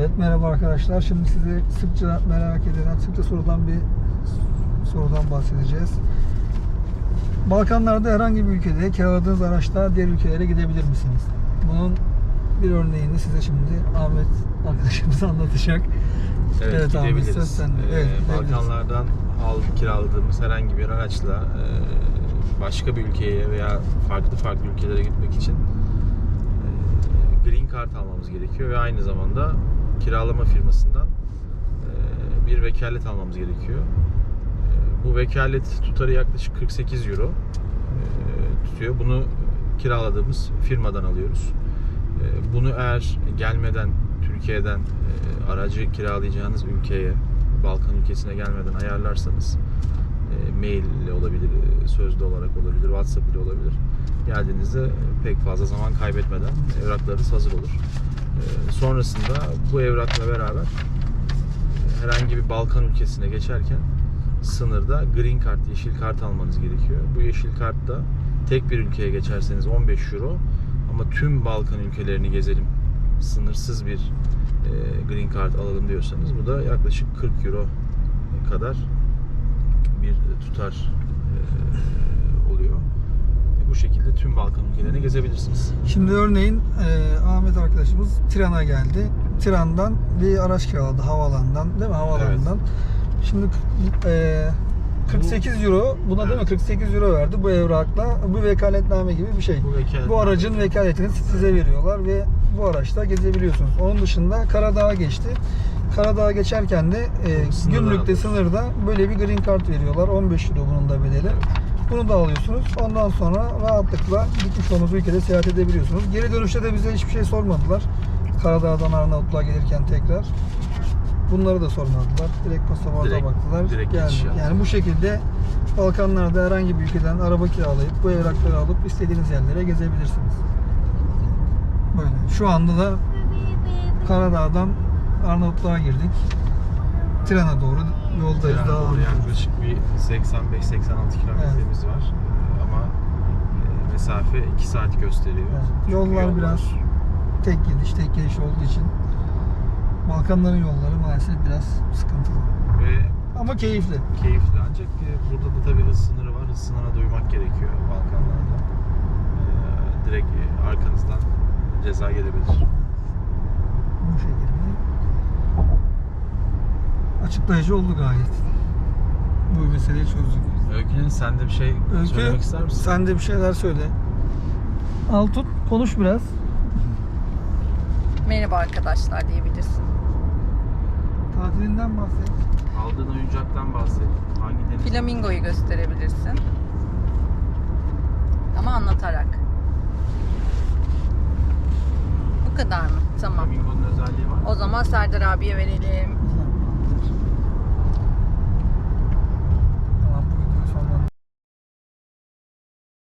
Evet merhaba arkadaşlar. Şimdi size sıkça merak edilen, sıkça sorulan bir sorudan bahsedeceğiz. Balkanlarda herhangi bir ülkede kiraladığınız araçla diğer ülkelere gidebilir misiniz? Bunun bir örneğini size şimdi Ahmet arkadaşımız anlatacak. Evet, Evet söz sende. Ee, Evet. Balkanlardan al kiraladığımız herhangi bir araçla e, başka bir ülkeye veya farklı farklı ülkelere gitmek için e, green card almamız gerekiyor ve aynı zamanda kiralama firmasından bir vekalet almamız gerekiyor. Bu vekalet tutarı yaklaşık 48 euro tutuyor. Bunu kiraladığımız firmadan alıyoruz. Bunu eğer gelmeden Türkiye'den aracı kiralayacağınız ülkeye, Balkan ülkesine gelmeden ayarlarsanız mail ile olabilir, sözlü olarak olabilir, WhatsApp ile olabilir. Geldiğinizde pek fazla zaman kaybetmeden evraklarınız hazır olur. E, Sonrasında bu evrakla beraber e, herhangi bir Balkan ülkesine geçerken sınırda green card, yeşil kart almanız gerekiyor. Bu yeşil kartta tek bir ülkeye geçerseniz 15 euro ama tüm Balkan ülkelerini gezelim sınırsız bir e, green card alalım diyorsanız bu da yaklaşık 40 euro kadar bir tutar e, oluyor. E, Bu şekilde tüm Balkan ülkelerini gezebilirsiniz. Şimdi örneğin e, Ahmet arkadaşımız Tiran'a geldi. Tiran'dan bir araç kiraladı havaalanından değil mi? Havaalanından. Şimdi e, 48 euro buna değil mi? Evet. 48 euro verdi bu evrakla. Bu vekaletname gibi bir şey. Bu vekalet- Bu aracın vekaletini size veriyorlar ve bu araçta gezebiliyorsunuz. Onun dışında Karadağ'a geçti. Karadağ'a geçerken de e, Sınırdan gümrükte sınırda böyle bir green card veriyorlar. 15 euro bunun da bedeli. Bunu da alıyorsunuz. Ondan sonra rahatlıkla gitmiş olduğunuz ülkede seyahat edebiliyorsunuz. Geri dönüşte de bize hiçbir şey sormadılar. Karadağ'dan Arnavutluğa gelirken tekrar. Bunları da sormadılar. Direkt pasaporta Direkt- baktılar. direkt geldik. geçiş. Yani bu şekilde Balkanlarda herhangi bir ülkeden araba kiralayıp bu evrakları alıp istediğiniz yerlere gezebilirsiniz. Böyle. Şu anda da Karadağ'dan Arnavutluğa girdik. Trene doğru yoldayız. Yani Daha yaklaşık bir 85-86 kilometremiz var. Ee, Ama e, mesafe 2 saat gösteriyor. Evet. Çünkü Yollar biraz tek gidiş, tek geliş olduğu için Balkanların yolları maalesef biraz sıkıntılı. ve Ama keyifli. keyifli ancak e, burada da tabii hız sınırı var. Hız sınırına duymak gerekiyor Balkanlarda. Ee, direkt e, arkanızdan ceza gelebilir. Bu şekilde. Açıklayıcı oldu gayet. Bu meseleyi çözdük. Öykü'nün sen de bir şey Öykü, söylemek ister misin? sen de bir şeyler söyle. Al tut, konuş biraz. Merhaba arkadaşlar diyebilirsin. Tatilinden bahset. Aldığın oyuncaktan bahset. Hangi deniz? Flamingoyu gösterebilirsin. Ama anlatarak. Bu kadar mı? Tamam. Flamingo'nun özelliği var. O zaman Serdar abiye verelim.